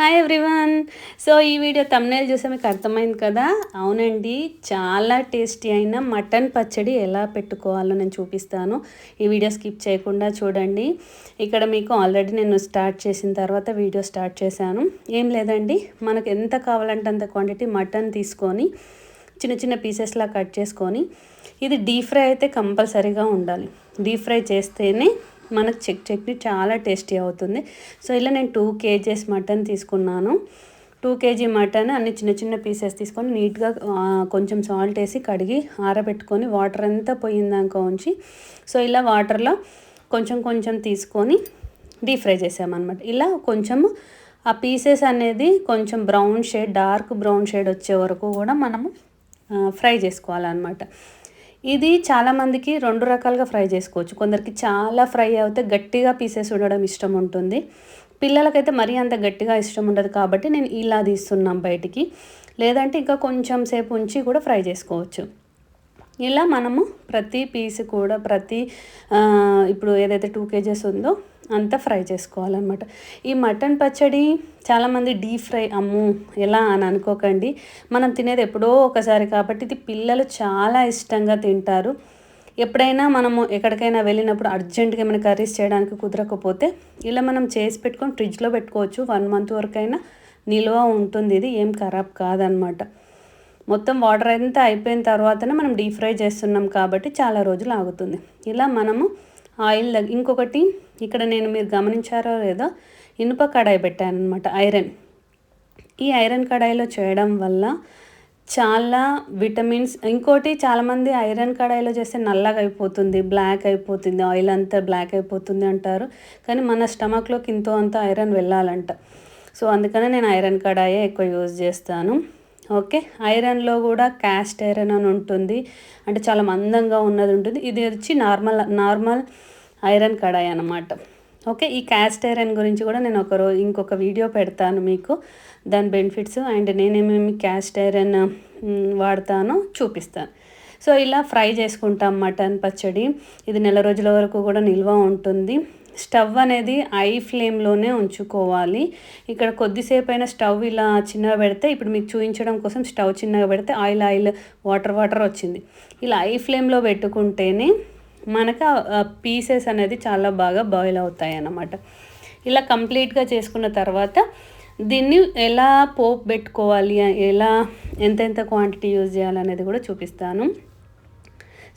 Hi everyone so ఈ video thumbnail చూసే మీకు అర్థమైంది కదా? అవునండి. చాలా టేస్టీ అయిన మటన్ పచ్చడి ఎలా పెట్టుకోవాలో నేను చూపిస్తాను. ఈ వీడియో స్కిప్ చేయకుండా చూడండి. ఇక్కడ మీకు ఆల్రెడీ నేను స్టార్ట్ చేసిన తర్వాత వీడియో స్టార్ట్ చేశాను. ఏం లేదండి. మనకు ఎంత కావాలంటే అంత క్వాంటిటీ మటన్ తీసుకొని చిన్న చిన్న పీసెస్లా కట్ చేసుకొని ఇది డీప్ ఫ్రై అయితే కంపల్సరీగా ఉండాలి. డీప్ ఫ్రై చేస్తేనే మనకు చెక్ చట్నీ చాలా టేస్టీ అవుతుంది. సో ఇలా నేను టూ కేజీస్ మటన్ తీసుకున్నాను. టూ కేజీ మటన్ అన్ని చిన్న చిన్న పీసెస్ తీసుకొని నీట్గా కొంచెం సాల్ట్ వేసి కడిగి ఆరబెట్టుకొని వాటర్ అంతా పోయిందాక ఉంచి సో ఇలా వాటర్లో కొంచెం కొంచెం తీసుకొని డీప్ ఫ్రై చేసామన్నమాట. ఇలా కొంచెము ఆ పీసెస్ అనేది కొంచెం brown shade dark brown shade వచ్చే వరకు కూడా మనము ఫ్రై చేసుకోవాలన్నమాట. ఇది చాలామందికి రెండు రకాలుగా ఫ్రై చేసుకోవచ్చు. కొందరికి చాలా ఫ్రై అవుతే గట్టిగా పీసెస్ ఉండడం ఇష్టం ఉంటుంది. పిల్లలకైతే మరీ అంత గట్టిగా ఇష్టం ఉండదు కాబట్టి నేను ఇలా తీస్తున్నాం బయటికి. లేదంటే ఇంకా కొంచెం సేపు ఉంచి కూడా ఫ్రై చేసుకోవచ్చు. ఇలా మనము ప్రతి పీస్ కూడా ప్రతి ఇప్పుడు ఏదైతే టూ కేజెస్ ఉందో అంతా ఫ్రై చేసుకోవాలన్నమాట. ఈ మటన్ పచ్చడి చాలామంది డీప్ ఫ్రై అమ్ము ఎలా అని అనుకోకండి. మనం తినేది ఎప్పుడో ఒకసారి కాబట్టి ఇది పిల్లలు చాలా ఇష్టంగా తింటారు. ఎప్పుడైనా మనము ఎక్కడికైనా వెళ్ళినప్పుడు అర్జెంటుగా ఏమైనా కర్రీస్ చేయడానికి కుదరకపోతే ఇలా మనం చేసి పెట్టుకొని ఫ్రిడ్జ్లో పెట్టుకోవచ్చు. వన్ మంత్ వరకైనా నిల్వ ఉంటుంది. ఇది ఏం ఖరాబ్ కాదనమాట మొత్తం వాటర్ అంతా అయిపోయిన తర్వాతనే మనం డీప్ ఫ్రై చేస్తున్నాం కాబట్టి చాలా రోజులు ఆగుతుంది. ఇలా మనము ఆయిల్ ఇంకొకటి ఇక్కడ నేను మీరు గమనించారో లేదో ఇనుప కడాయి పెట్టాను అనమాట ఐరన్. ఈ ఐరన్ కడాయిలో చేయడం వల్ల చాలా విటమిన్స్ ఇంకోటి చాలామంది ఐరన్ కడాయిలో చేస్తే నల్లగా అయిపోతుంది బ్లాక్ అయిపోతుంది ఆయిల్ అంతా బ్లాక్ అయిపోతుంది అంటారు కానీ మన స్టమక్లోకి ఇంతో అంత ఐరన్ వెళ్ళాలంట. సో అందుకనే నేను ఐరన్ కడాయే ఎక్కువ యూజ్ చేస్తాను. ఓకే? ఐరన్లో కూడా క్యాస్ట్ ఐరన్ అని ఉంటుంది అంటే చాలా మందంగా ఉన్నది ఉంటుంది. ఇది వచ్చి నార్మల్ నార్మల్ ఐరన్ కడాయి అనమాట ఓకే ఈ క్యాస్ట్ ఐరన్ గురించి కూడా నేను ఒక రోజు ఇంకొక వీడియో పెడతాను మీకు. దాని బెనిఫిట్స్ అండ్ నేనేమేమి క్యాస్ట్ ఐరన్ వాడతానో చూపిస్తాను. సో ఇలా ఫ్రై చేసుకుంటాం మటన్ పచ్చడి. ఇది నెల రోజుల వరకు కూడా నిల్వ ఉంటుంది. స్టవ్ అనేది ఐ ఫ్లేమ్లోనే ఉంచుకోవాలి. ఇక్కడ కొద్దిసేపు అయినా స్టవ్ ఇలా చిన్నగా పెడితే ఇప్పుడు మీకు చూపించడం కోసం స్టవ్ చిన్నగా పెడితే ఆయిల్ ఆయిల్ వాటర్ వాటర్ వచ్చింది. ఇలా ఐ ఫ్లేమ్లో పెట్టుకుంటేనే మనకు పీసెస్ అనేది చాలా బాగా బాయిల్ అవుతాయి అన్నమాట. ఇలా కంప్లీట్గా చేసుకున్న తర్వాత దీన్ని ఎలా పోపు పెట్టుకోవాలి ఎలా ఎంతెంత క్వాంటిటీ యూజ్ చేయాలనేది కూడా చూపిస్తాను.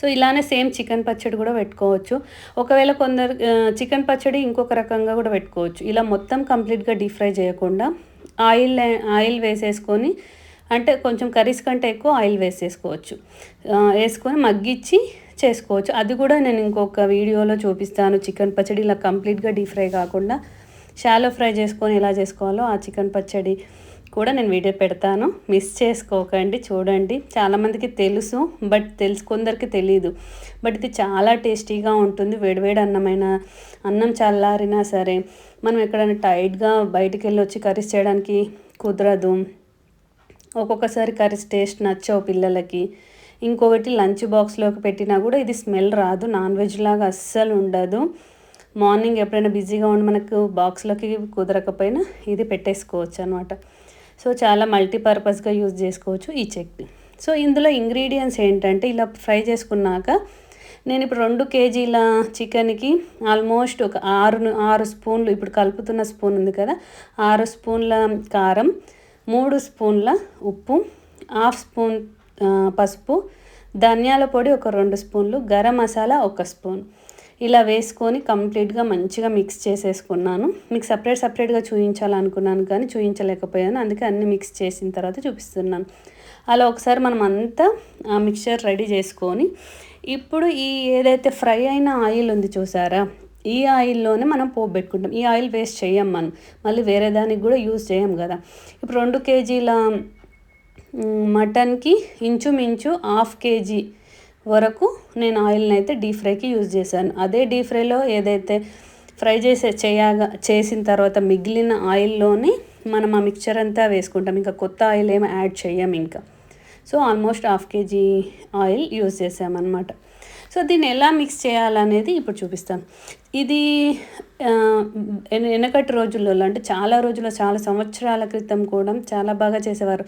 సో ఇలానే సేమ్ చికెన్ పచ్చడి కూడా పెట్టుకోవచ్చు. ఒకవేళ కొందరు చికెన్ పచ్చడి ఇంకొక రకంగా కూడా పెట్టుకోవచ్చు. ఇలా మొత్తం కంప్లీట్గా డీప్ ఫ్రై చేయకుండా ఆయిల్ ఆయిల్ వేసేసుకొని అంటే కొంచెం కర్రీస్ కంటే ఎక్కువ ఆయిల్ వేసేసుకోవచ్చు. వేసుకొని మగ్గిచ్చి చేసుకోవచ్చు. అది కూడా నేను ఇంకొక వీడియోలో చూపిస్తాను. చికెన్ పచ్చడి ఇలా కంప్లీట్గా డీప్ ఫ్రై కాకుండా షాలో ఫ్రై చేసుకొని ఎలా చేసుకోవాలో ఆ చికెన్ పచ్చడి కూడా నేను వీడియో పెడతాను. మిస్ చేసుకోకండి చూడండి. చాలామందికి తెలుసు బట్ తెలుసు కొందరికి తెలియదు బట్ ఇది చాలా టేస్టీగా ఉంటుంది. వేడివేడి అన్నమైన అన్నం చల్లారినా సరే మనం ఎక్కడైనా టైట్గా బయటికి వెళ్ళి వచ్చి కర్రీస్ చేయడానికి కుదరదు. ఒక్కొక్కసారి కర్రీస్ టేస్ట్ నచ్చవు పిల్లలకి. ఇంకొకటి లంచ్ బాక్స్లోకి పెట్టినా కూడా ఇది స్మెల్ రాదు. నాన్ వెజ్ లాగా అస్సలు ఉండదు. మార్నింగ్ ఎప్పుడైనా బిజీగా ఉండి మనకు బాక్స్లోకి కుదరకపోయినా ఇది పెట్టేసుకోవచ్చు అనమాట సో చాలా మల్టీపర్పస్గా యూజ్ చేసుకోవచ్చు ఈ చట్నీ. సో ఇందులో ఇంగ్రీడియంట్స్ ఏంటంటే ఇలా ఫ్రై చేసుకున్నాక నేను ఇప్పుడు రెండు కేజీల చికెన్కి ఆల్మోస్ట్ ఒక ఆరు ఆరు స్పూన్లు ఇప్పుడు కలుపుతున్న స్పూన్ ఉంది కదా ఆరు స్పూన్ల కారం మూడు స్పూన్ల ఉప్పు హాఫ్ స్పూన్ పసుపు ధనియాల పొడి ఒక రెండు స్పూన్లు గరం మసాలా ఒక స్పూన్. ఇలా వేసుకొని కంప్లీట్గా మంచిగా మిక్స్ చేసేసుకున్నాను. మీకు సపరేట్ సపరేట్గా చూపించాలనుకున్నాను కానీ చూపించలేకపోయాను అందుకే అన్ని మిక్స్ చేసిన తర్వాత చూపిస్తున్నాను. అలా ఒకసారి మనం అంతా ఆ మిక్చర్ రెడీ చేసుకొని ఇప్పుడు ఈ ఏదైతే ఫ్రై అయిన ఆయిల్ ఉంది చూసారా? ఈ ఆయిల్లోనే మనం పోపు పెట్టుకుంటాం. ఈ ఆయిల్ వేస్ట్ చేయం మనం. మళ్ళీ వేరే దానికి కూడా యూజ్ చేయం కదా. ఇప్పుడు రెండు కేజీల మటన్కి ఇంచుమించు హాఫ్ కేజీ వరకు నేను ఆయిల్ని అయితే డీప్ ఫ్రైకి యూజ్ చేశాను. అదే డీప్ ఫ్రైలో ఏదైతే ఫ్రై చేసే చేయగా చేసిన తర్వాత మిగిలిన ఆయిల్లోనే మనం ఆ మిక్చర్ అంతా వేసుకుంటాం. ఇంకా కొత్త ఆయిల్ ఏమి యాడ్ చేయం ఇంకా. So almost half KG oil use చేసామన్నమాట సో దీన్ని ఎలా మిక్స్ చేయాలనేది ఇప్పుడు చూపిస్తాను. ఇది వెనకటి రోజులలో అంటే చాలా రోజుల చాలా సంవత్సరాల క్రితం కూడా చాలా బాగా చేసేవారు.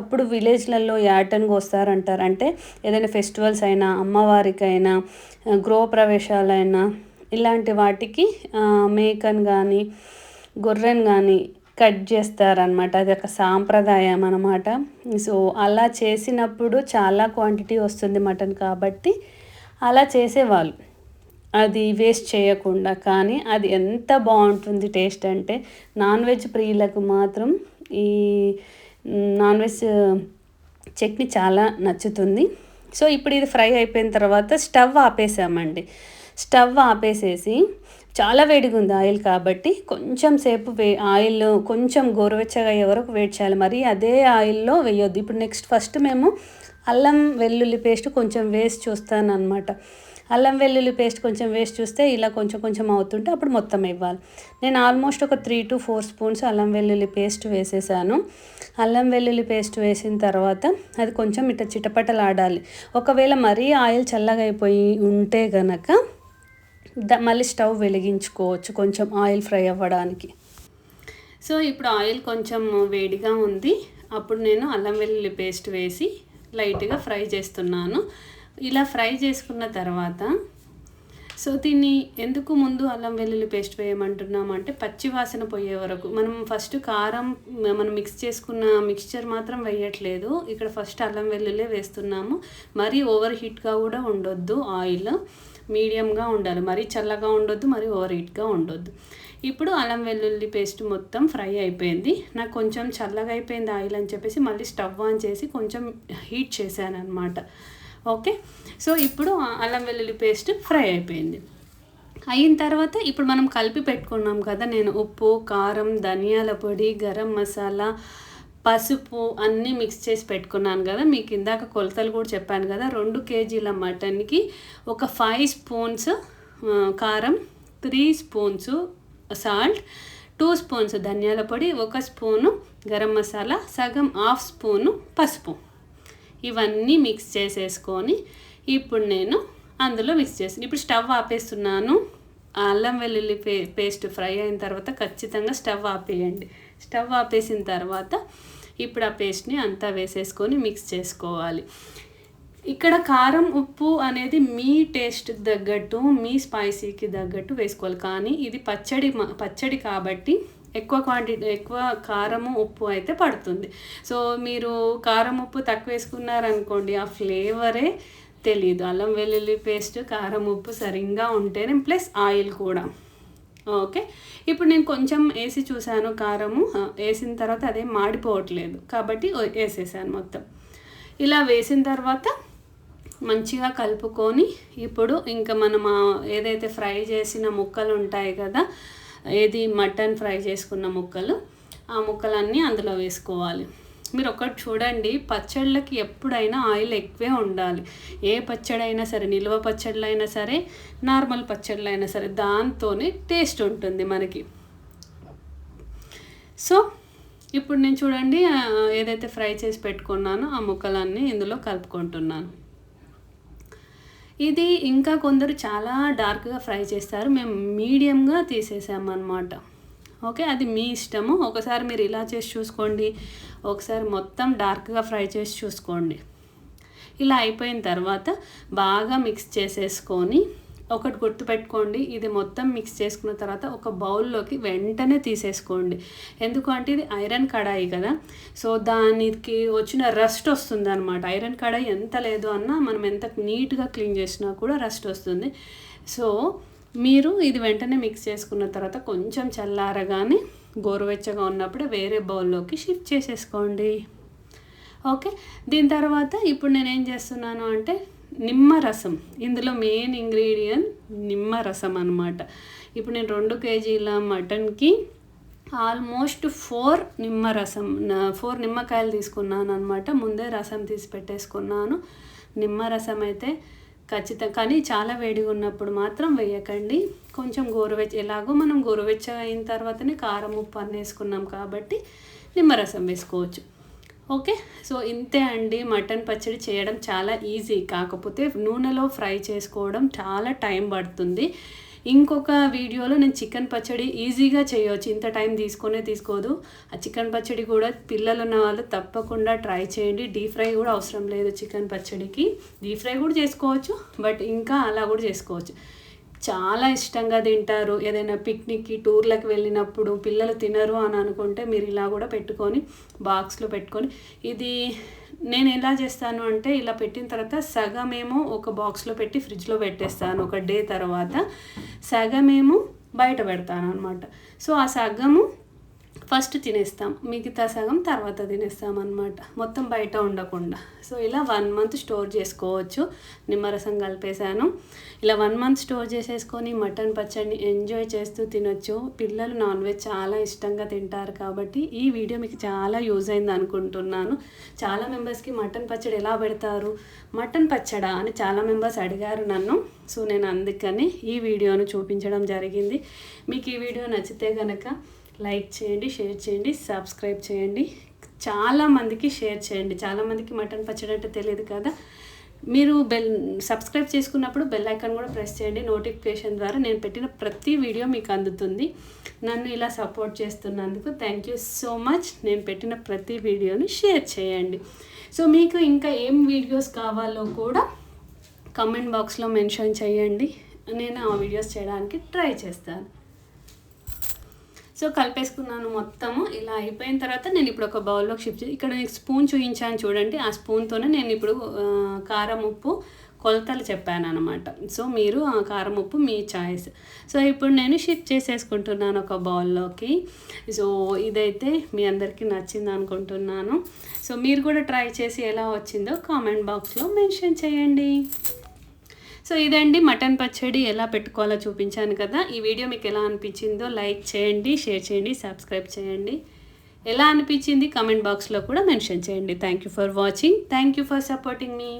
అప్పుడు విలేజ్లలో యాటన్గా వస్తారంటారు. అంటే ఏదైనా ఫెస్టివల్స్ అయినా అమ్మవారికైనా గృహప్రవేశాలైనా ఇలాంటి వాటికి మేకన్ కానీ గొర్రెను కానీ కట్ చేస్తారనమాట అది ఒక సాంప్రదాయం అనమాట సో అలా చేసినప్పుడు చాలా క్వాంటిటీ వస్తుంది మటన్ కాబట్టి అలా చేసేవాళ్ళు. అది వేస్ట్ చేయకుండా కానీ అది ఎంత బాగుంటుంది టేస్ట్ అంటే నాన్ వెజ్ ప్రియులకు మాత్రం ఈ నాన్ వెజ్ చట్నీ చాలా నచ్చుతుంది. సో ఇప్పుడు ఇది ఫ్రై అయిపోయిన తర్వాత స్టవ్ ఆపేసామండి. స్టవ్ ఆపేసేసి చాలా వేడిగా ఉంది ఆయిల్ కాబట్టి కొంచెం సేపు వే ఆయిల్ కొంచెం గోరువెచ్చగా అయ్యే వరకు వేడి చేయాలి. మరి అదే ఆయిల్లో వేయొద్దు. ఇప్పుడు నెక్స్ట్ ఫస్ట్ మేము అల్లం వెల్లుల్లి పేస్ట్ కొంచెం వేసి చూస్తాను అనమాట అల్లం వెల్లుల్లి పేస్ట్ కొంచెం వేసి చూస్తే ఇలా కొంచెం కొంచెం అవుతుంటే అప్పుడు మొత్తం ఇవ్వాలి. నేను ఆల్మోస్ట్ ఒక త్రీ టు ఫోర్ స్పూన్స్ అల్లం వెల్లుల్లి పేస్ట్ వేసేసాను. అల్లం వెల్లుల్లి పేస్ట్ వేసిన తర్వాత అది కొంచెం ఇట్లా చిటపటలాడాలి. ఒకవేళ మరీ ఆయిల్ చల్లగా అయిపోయి ఉంటే గనక ద మళ్ళీ స్టవ్ వెలిగించుకోవచ్చు కొంచెం ఆయిల్ ఫ్రై అవ్వడానికి. సో ఇప్పుడు ఆయిల్ కొంచెం వేడిగా ఉంది. అప్పుడు నేను అల్లం వెల్లుల్లి పేస్ట్ వేసి లైట్గా ఫ్రై చేస్తున్నాను. ఇలా ఫ్రై చేసుకున్న తర్వాత సో దీన్ని ఎందుకు ముందు అల్లం వెల్లుల్లి పేస్ట్ వేయమంటున్నాం అంటే పచ్చి వాసన పోయే వరకు. మనం ఫస్ట్ కారం మనం మిక్స్ చేసుకున్న మిక్స్చర్ మాత్రం వేయట్లేదు. ఇక్కడ ఫస్ట్ అల్లం వెల్లుల్లే వేస్తున్నాము. మరీ ఓవర్ హీట్గా కూడా ఉండొద్దు. ఆయిల్ మీడియంగా ఉండాలి. మరీ చల్లగా ఉండొద్దు మరీ ఓవర్ హీట్గా ఉండొద్దు. ఇప్పుడు అల్లం వెల్లుల్లి పేస్ట్ మొత్తం ఫ్రై అయిపోయింది. నాకు కొంచెం చల్లగా అయిపోయింది ఆయిల్ అని చెప్పేసి మళ్ళీ స్టవ్ ఆన్ చేసి కొంచెం హీట్ చేశాను అనమాట ఓకే? సో ఇప్పుడు అల్లం వెల్లుల్లి పేస్ట్ ఫ్రై అయిపోయింది. అయిన తర్వాత ఇప్పుడు మనం కలిపి పెట్టుకున్నాం కదా నేను ఉప్పు కారం ధనియాల పొడి గరం మసాలా పసుపు అన్నీ మిక్స్ చేసి పెట్టుకున్నాను కదా. మీకు ఇందాక కొలతలు కూడా చెప్పాను కదా రెండు కేజీల మటన్కి ఒక ఫైవ్ స్పూన్స్ కారం three spoons salt two spoons ధనియాల పొడి ఒక స్పూను గరం మసాలా సగం హాఫ్ స్పూను పసుపు. ఇవన్నీ మిక్స్ చేసేసుకొని ఇప్పుడు నేను అందులో మిక్స్ చేస్తాను ఇప్పుడు స్టవ్ ఆపేస్తున్నాను. అల్లం వెల్లుల్లి పే పేస్ట్ ఫ్రై అయిన తర్వాత ఖచ్చితంగా స్టవ్ ఆపేయండి. స్టవ్ ఆపేసిన తర్వాత ఇప్పుడు ఆ పేస్ట్ని అంతా వేసేసుకొని మిక్స్ చేసుకోవాలి. ఇక్కడ కారం ఉప్పు అనేది మీ టేస్ట్ తగ్గట్టు మీ స్పైసీకి తగ్గట్టు వేసుకోవాలి. కానీ ఇది పచ్చడి పచ్చడి కాబట్టి ఎక్కువ క్వాంటిటీ ఎక్కువ కారము ఉప్పు అయితే పడుతుంది. సో మీరు కారం ఉప్పు తక్కువ వేసుకున్నారనుకోండి ఆ ఫ్లేవరే తెలియదు అల్లం వెల్లుల్లి పేస్ట్ కారం ఉప్పు సరిగ్గా ఉంటేనే ప్లస్ ఆయిల్ కూడా. ఓకే? ఇప్పుడు నేను కొంచెం వేసి చూశాను కారము. వేసిన తర్వాత అదేం మాడిపోవట్లేదు. కాబట్టి వేసేసాను మొత్తం. ఇలా వేసిన తర్వాత మంచిగా కలుపుకొని ఇప్పుడు ఇంకా మనం ఏదైతే ఫ్రై చేసిన ముక్కలు ఉంటాయి కదా ఏది మటన్ ఫ్రై చేసుకున్న ముక్కలు ఆ ముక్కలన్నీ అందులో వేసుకోవాలి. మీరు ఒకటి చూడండి పచ్చళ్ళకి ఎప్పుడైనా ఆయిల్ ఎక్కువే ఉండాలి. ఏ పచ్చడైనా సరే నిల్వ పచ్చళ్ళైనా సరే నార్మల్ పచ్చళ్ళైనా సరే దాంతోనే టేస్ట్ ఉంటుంది మనకి. సో ఇప్పుడు నేను చూడండి ఏదైతే ఫ్రై చేసి పెట్టుకున్నానో ఆ ముక్కలన్నీ ఇందులో కలుపుకుంటున్నాను. ఇది ఇంకా కొందరు చాలా డార్క్గా ఫ్రై చేస్తారు. మేము మీడియంగా తీసేసామన్నమాట. ఓకే అది మీ ఇష్టము. ఒకసారి మీరు ఇలా చేసి చూసుకోండి. ఒకసారి మొత్తం డార్క్గా ఫ్రై చేసి చూసుకోండి. ఇలా అయిపోయిన తర్వాత బాగా మిక్స్ చేసేసుకొని ఒకటి గుర్తుపెట్టుకోండి ఇది మొత్తం మిక్స్ చేసుకున్న తర్వాత ఒక బౌల్లోకి వెంటనే తీసేసుకోండి. ఎందుకంటే ఇది ఐరన్ కడాయి కదా. సో దానికి వచ్చిన రస్ట్ వస్తుంది అనమాట ఐరన్ కడాయి ఎంత లేదు అన్నా మనం ఎంత నీట్గా క్లీన్ చేసినా కూడా రస్ట్ వస్తుంది. సో మీరు ఇది వెంటనే మిక్స్ చేసుకున్న తర్వాత కొంచెం చల్లారగానే గోరువెచ్చగా ఉన్నప్పుడే వేరే బౌల్లోకి షిఫ్ట్ చేసేసుకోండి. ఓకే దీని తర్వాత ఇప్పుడు నేను ఏం చేస్తున్నాను అంటే నిమ్మరసం. ఇందులో మెయిన్ ఇంగ్రీడియంట్ నిమ్మరసం అనమాట ఇప్పుడు నేను రెండు కేజీల మటన్కి ఆల్మోస్ట్ ఫోర్ నిమ్మరసం ఫోర్ నిమ్మకాయలు తీసుకున్నాను అనమాట ముందే రసం తీసి పెట్టేసుకున్నాను. నిమ్మరసం అయితే ఖచ్చితంగా కానీ చాలా వేడిగా ఉన్నప్పుడు మాత్రం వేయకండి. కొంచెం గోరువెచ్చ ఎలాగో మనం గోరువెచ్చగా అయిన తర్వాతనే కారం ఉప్పు అన్నీ వేసుకున్నాం కాబట్టి నిమ్మరసం వేసుకోవచ్చు. ఓకే? సో ఇంతే అండి. మటన్ పచ్చడి చేయడం చాలా ఈజీ. కాకపోతే నూనెలో ఫ్రై చేసుకోవడం చాలా టైం పడుతుంది. ఇంకొక వీడియోలో నేను చికెన్ పచ్చడి ఈజీగా చేయవచ్చు ఇంత టైం తీసుకొనే తీసుకోదు. ఆ చికెన్ పచ్చడి కూడా పిల్లలు ఉన్న వాళ్ళు తప్పకుండా ట్రై చేయండి. డీప్ ఫ్రై కూడా అవసరం లేదు చికెన్ పచ్చడికి. డీప్ ఫ్రై కూడా చేసుకోవచ్చు బట్ ఇంకా అలా కూడా చేసుకోవచ్చు. చాలా ఇష్టంగా తింటారు. ఏదైనా పిక్నిక్కి టూర్లకు వెళ్ళినప్పుడు పిల్లలు తినరు అని అనుకుంటే మీరు ఇలా కూడా పెట్టుకొని బాక్స్లో పెట్టుకొని. ఇది నేను ఎలా చేస్తాను అంటే ఇలా పెట్టిన తర్వాత సగమేమో ఒక బాక్స్లో పెట్టి ఫ్రిడ్జ్లో పెట్టేస్తాను ఒక డే తర్వాత. సగమేమో బయట పెడతాను అనమాట సో ఆ సగము ఫస్ట్ తినేస్తాం మిగతా సగం తర్వాత తినేస్తాం అనమాట మొత్తం బయట ఉండకుండా. సో ఇలా వన్ మంత్ స్టోర్ చేసుకోవచ్చు. నిమ్మరసం కలిపేశాను. ఇలా వన్ మంత్ స్టోర్ చేసేసుకొని మటన్ పచ్చడిని ఎంజాయ్ చేస్తూ తినొచ్చు. పిల్లలు నాన్ వెజ్ చాలా ఇష్టంగా తింటారు కాబట్టి ఈ వీడియో మీకు చాలా యూజ్ అయింది అనుకుంటున్నాను. చాలా మెంబర్స్కి మటన్ పచ్చడి ఎలా పెడతారు మటన్ పచ్చడా అని చాలా మెంబర్స్ అడిగారు నన్ను. సో నేను అందుకని ఈ వీడియోను చూపించడం జరిగింది. మీకు ఈ వీడియో నచ్చితే కనుక లైక్ చేయండి షేర్ చేయండి సబ్స్క్రైబ్ చేయండి. చాలా మందికి షేర్ చేయండి. చాలామందికి మటన్ పచ్చడి అంటే తెలియదు కదా. మీరు బెల్ సబ్స్క్రైబ్ చేసుకున్నప్పుడు బెల్ ఐకాన్ కూడా ప్రెస్ చేయండి. నోటిఫికేషన్ ద్వారా నేను పెట్టిన ప్రతి వీడియో మీకు అందుతుంది. నన్ను ఇలా సపోర్ట్ చేస్తున్నందుకు థ్యాంక్ యూ సో మచ్. నేను పెట్టిన ప్రతి వీడియోని షేర్ చేయండి. సో మీకు ఇంకా ఏం వీడియోస్ కావాలో కూడా కమెంట్ బాక్స్లో మెన్షన్ చేయండి. నేను ఆ వీడియోస్ చేయడానికి ట్రై చేస్తాను. సో కలిపేసుకున్నాను మొత్తము. ఇలా అయిపోయిన తర్వాత నేను ఇప్పుడు ఒక బౌల్లోకి షిఫ్ట్ చేసి ఇక్కడ నేను స్పూన్ చూపించాను చూడండి. ఆ స్పూన్తోనే నేను ఇప్పుడు కారం ఉప్పు కొలతలు చెప్పాను అనమాట సో మీరు ఆ కారం ఉప్పు మీ చాయిస్ సో ఇప్పుడు నేను షిఫ్ట్ చేసేసుకుంటున్నాను ఒక బౌల్లోకి సో ఇదైతే మీ అందరికీ నచ్చింది అనుకుంటున్నాను. సో మీరు కూడా ట్రై చేసి ఎలా వచ్చిందో కామెంట్ బాక్స్లో మెన్షన్ చేయండి. సో ఇదండి మటన్ పచ్చడి ఎలా పెట్టుకోవాలో చూపించాను కదా. ఈ వీడియో మీకు ఎలా అనిపించిందో లైక్ చేయండి షేర్ చేయండి సబ్స్క్రైబ్ చేయండి. ఎలా అనిపించింది కమెంట్ బాక్స్లో కూడా మెన్షన్ చేయండి. Thank you for watching. Thank you for supporting me.